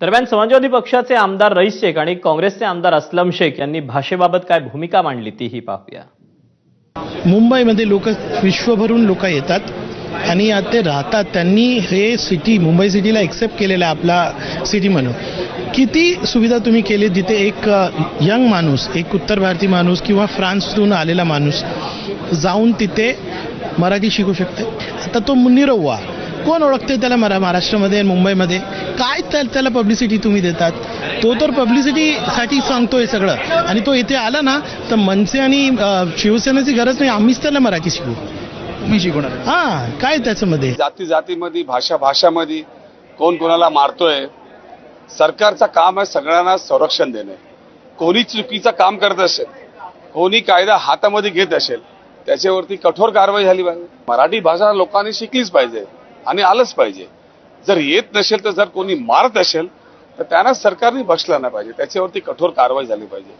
दरम्यान समाजवादी पक्षाचे आमदार रईस शेख आणि काँग्रेसचे आमदार असलम शेख यांनी भाषेबाबत काय भूमिका मांडली तीही पाहूया. मुंबईमध्ये लोक विश्वभरून लोक येतात आणि आता ते राहतात. त्यांनी हे सिटी मुंबई सिटीला एक्सेप्ट केलेलं आहे आपला सिटी म्हणून. किती सुविधा तुम्ही केली जिथे एक यंग माणूस एक उत्तर भारतीय माणूस किंवा फ्रान्सतून आलेला माणूस जाऊन तिथे मराठी शिकू शकते? आता तो निरव्वा. कोण ओळखते त्याला मरा महाराष्ट्रामध्ये आणि मुंबईमध्ये? काय त्या त्याला पब्लिसिटी तुम्ही देतात? तो तर पब्लिसिटीसाठी सांगतोय सगळं. आणि तो इथे आला ना तर मनसे आणि शिवसेनेची गरज नाही. आम्हीच त्याला मराठी शिकू तुम्ही शिकवणार. हां काय त्याच्यामध्ये? जाती जातीमध्ये भाषा भाषामध्ये कोण कोणाला मारतोय सरकारचं काम आहे सगळ्यांना संरक्षण देणे. कोणी चुकीचं काम करत असेल कोणी कायदा हातामध्ये घेत असेल त्याच्यावरती कठोर कारवाई झाली पाहिजे. मराठी भाषा लोकांनी शिकलीच पाहिजे. आणि आलंच पाहिजे. जर येत नसेल तर जर कोणी मारत असेल तर त्यांना सरकारने बक्षला नाही पाहिजे. त्याच्यावरती कठोर कारवाई झाली पाहिजे.